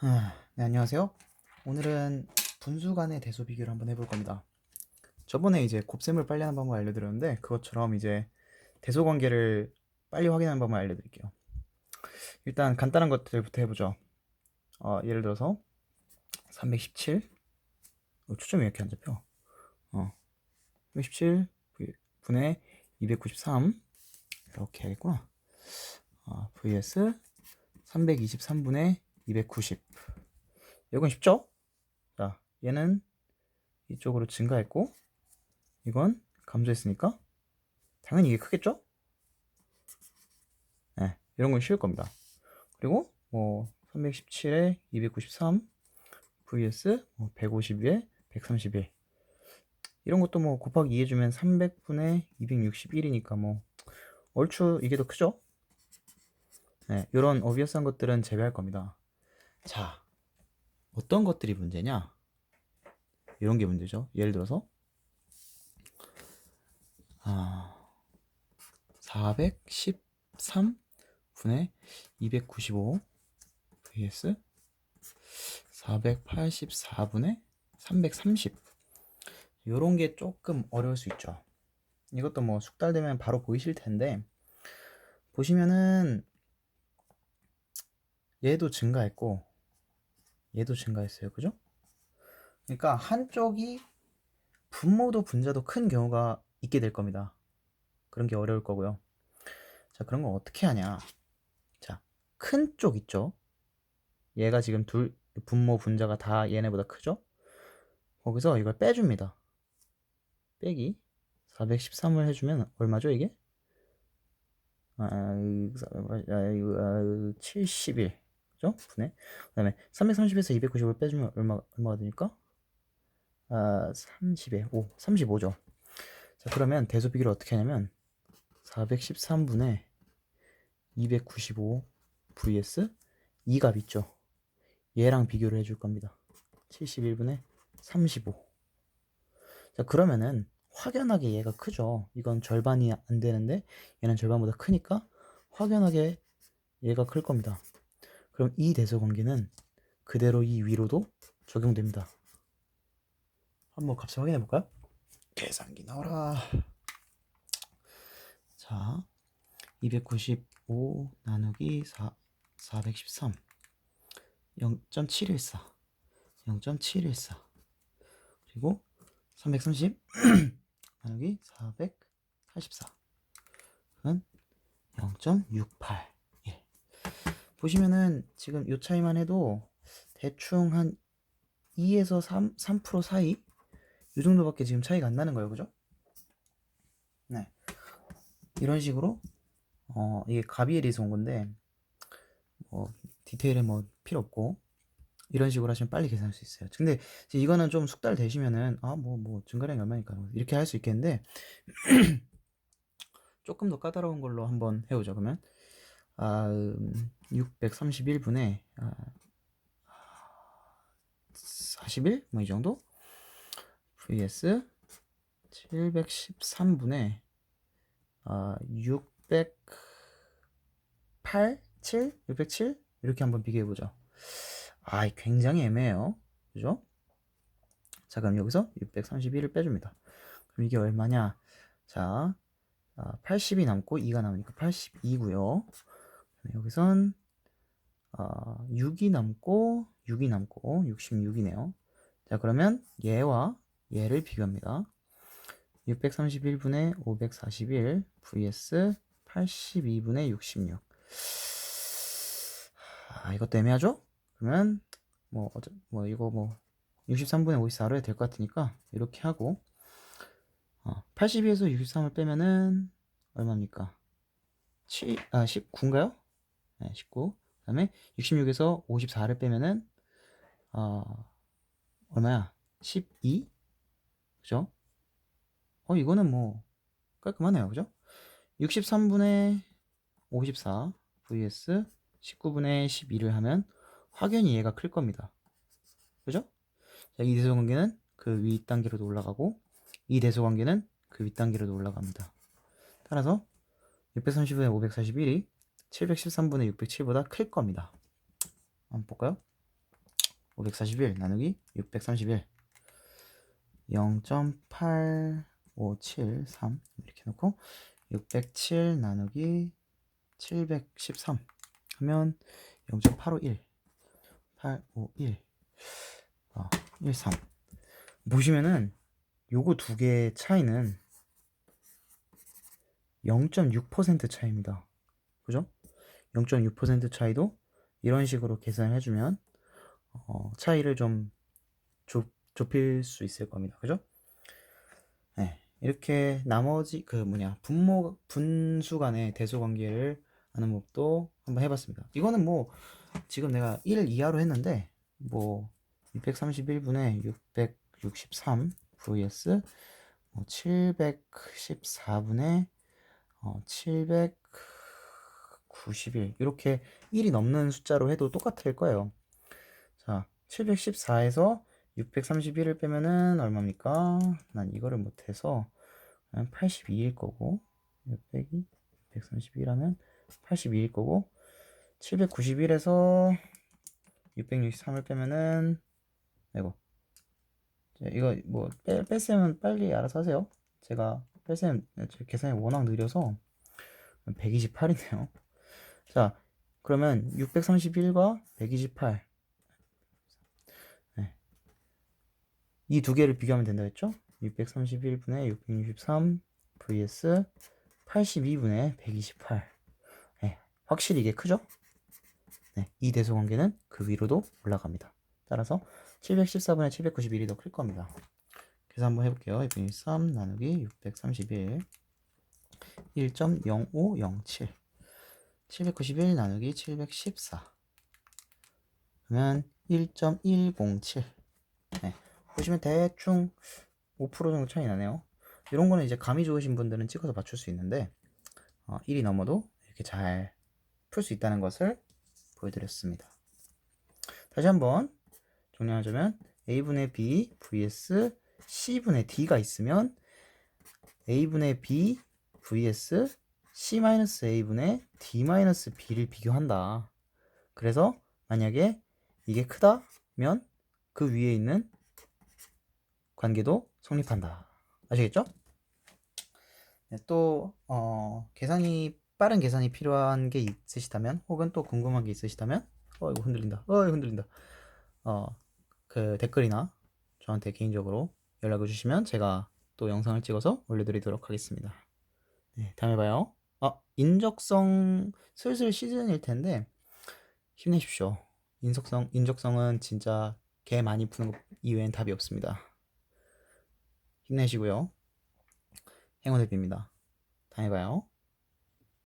아, 네, 안녕하세요. 오늘은 분수 간의 대소 비교를 한번 해볼 겁니다. 저번에 이제 곱셈을 빨리 하는 방법을 알려드렸는데 그것처럼 이제 대소 관계를 빨리 확인하는 방법을 알려드릴게요. 일단 간단한 것들부터 해보죠. 어, 예를 들어서 317 어, 초점이 왜 이렇게 안 잡혀? 어, 317 분의 293 이렇게 하겠구나. 어, vs 323분의 290 이건 쉽죠? 자, 얘는 이쪽으로 증가했고 이건 감소했으니까 당연히 이게 크겠죠? 네, 이런 건 쉬울 겁니다. 그리고 뭐 317에 293 vs 뭐 152에 131 이런 것도 뭐 곱하기 2 해주면 300분의 261이니까 뭐 얼추 이게 더 크죠? 네, 이런 어비어스한 것들은 제외할 겁니다. 자, 어떤 것들이 문제냐? 이런 게 문제죠. 예를 들어서 아, 413 분의 295 vs 484분의 330 이런 게 조금 어려울 수 있죠. 이것도 뭐 숙달되면 바로 보이실 텐데 보시면은 얘도 증가했고 얘도 증가했어요. 그죠? 그러니까 한쪽이 분모도 분자도 큰 경우가 있게 될 겁니다. 그런 게 어려울 거고요. 자, 그런 거 어떻게 하냐? 자, 큰 쪽 있죠? 얘가 지금 둘 분모 분자가 다 얘네보다 크죠? 거기서 이걸 빼줍니다. 빼기 413을 해주면 얼마죠 이게? 아, 71 그죠? 분의 그 다음에 330에서 290을 빼주면 얼마, 얼마가 되니까? 아, 30에 5, 35죠. 자, 그러면 대소 비교를 어떻게 하냐면 413분의 295 vs 2 값 있죠. 얘랑 비교를 해줄 겁니다. 71분의 35. 자, 그러면은 확연하게 얘가 크죠. 이건 절반이 안 되는데 얘는 절반보다 크니까 확연하게 얘가 클 겁니다. 그럼 이 대소 관계는 그대로 이 위로도 적용됩니다. 한번 값을 확인해 볼까요? 계산기 나와라. 자, 295 나누기 4, 413 0.714 0.714 그리고 330 나누기 484 그건 0.681 보시면은 지금 요 차이만 해도 대충 한 2에서 3, 3% 사이 이 정도밖에 지금 차이가 안 나는 거예요 그죠? 네 이런 식으로 어 이게 가비엘에서 온 건데 뭐 디테일에 뭐 필요 없고 이런 식으로 하시면 빨리 계산할 수 있어요. 근데 이거는 좀 숙달 되시면은 아 뭐뭐 증가량이 얼마니까 뭐 이렇게 할 수 있겠는데 조금 더 까다로운 걸로 한번 해보죠. 그러면 아, 음, 631분에 아, 41? 뭐 이 정도? vs 713분에 아, 608, 7, 607 이렇게 한번 비교해 보죠. 아, 굉장히 애매해요. 그죠? 자, 그럼 여기서 631을 빼줍니다. 그럼 이게 얼마냐? 자, 80이 아, 남고 2가 남으니까 82고요. 여기선 6이 남고 6이 남고 66이네요. 자, 그러면 얘와 얘를 비교합니다. 631분의 541 vs 82분의 66. 아, 이것도 애매하죠? 그러면 뭐, 어차, 뭐 이거 뭐 63분의 54로 해도 될 것 같으니까 이렇게 하고 어, 82에서 63을 빼면은 얼마입니까? 7, 아 19인가요? 네, 19. 그 다음에 66에서 54를 빼면은 어, 얼마야? 12? 그죠? 어 이거는 뭐 깔끔하네요. 그죠? 63분의 54 vs 19분의 12를 하면 확연히 얘가 클 겁니다. 그죠? 자, 이 대소 관계는 그윗 단계로도 올라가고 이 대소 관계는 그 윗 단계로도 올라갑니다. 따라서 630분의 541이 713분의 607보다 클 겁니다. 한번 볼까요? 541 나누기 631 0.8573 이렇게 놓고 607 나누기 713 하면 0.851 851 어, 13 보시면은 요거 두 개의 차이는 0.6% 차이입니다. 그죠? 0.6% 차이도 이런 식으로 계산을 해주면 어, 차이를 좀 좁, 좁힐 수 있을 겁니다. 그죠? 네, 이렇게 나머지 그 뭐냐 분모 분수 간의 대소 관계를 아는 법도 한번 해봤습니다. 이거는 뭐 지금 내가 1 이하로 했는데 뭐 631분의 663 vs 뭐 714분의 어, 791 이렇게 1이 넘는 숫자로 해도 똑같을 거예요. 자, 714에서 631을 빼면은 얼마입니까? 난 이거를 못해서 82일 거고 6 빼기 131 하면 82일 거고 791에서 663을 빼면은 아이고 이거 뭐 빼, 뺄셈은 빨리 알아서 하세요. 제가 뺄셈 제 계산이 워낙 느려서 128이네요. 자, 그러면 631과 128 네. 이두 개를 비교하면 된다 했죠? 631분의 663 vs 82분의 128 네, 확실히 이게 크죠? 네, 이 대소 관계는 그 위로도 올라갑니다. 따라서 714분의 791이 더 클 겁니다. 그래서 한번 해볼게요. 203 나누기 631 1.0507 791 나누기 714 그러면 1.107 네, 보시면 대충 5% 정도 차이 나네요. 이런 거는 이제 감이 좋으신 분들은 찍어서 맞출 수 있는데 어, 1이 넘어도 이렇게 잘 풀 수 있다는 것을 보여드렸습니다. 다시 한번 정리하자면 a분의 b vs c분의 d가 있으면 a분의 b vs c-a분의 d-b를 비교한다. 그래서 만약에 이게 크다면 그 위에 있는 관계도 성립한다. 아시겠죠? 네, 또 어, 계산이 빠른 계산이 필요한 게 있으시다면 혹은 또 궁금한 게 있으시다면 어 이거 흔들린다. 어 이거 흔들린다. 어 그 댓글이나 저한테 개인적으로 연락을 주시면 제가 또 영상을 찍어서 올려드리도록 하겠습니다. 네, 다음에 봐요. 아, 인적성 슬슬 시즌일 텐데 힘내십시오. 인석성, 인적성은 진짜 개 많이 푸는 것 이외엔 답이 없습니다. 힘내시고요. 행운을 빕니다. 다음에 봐요.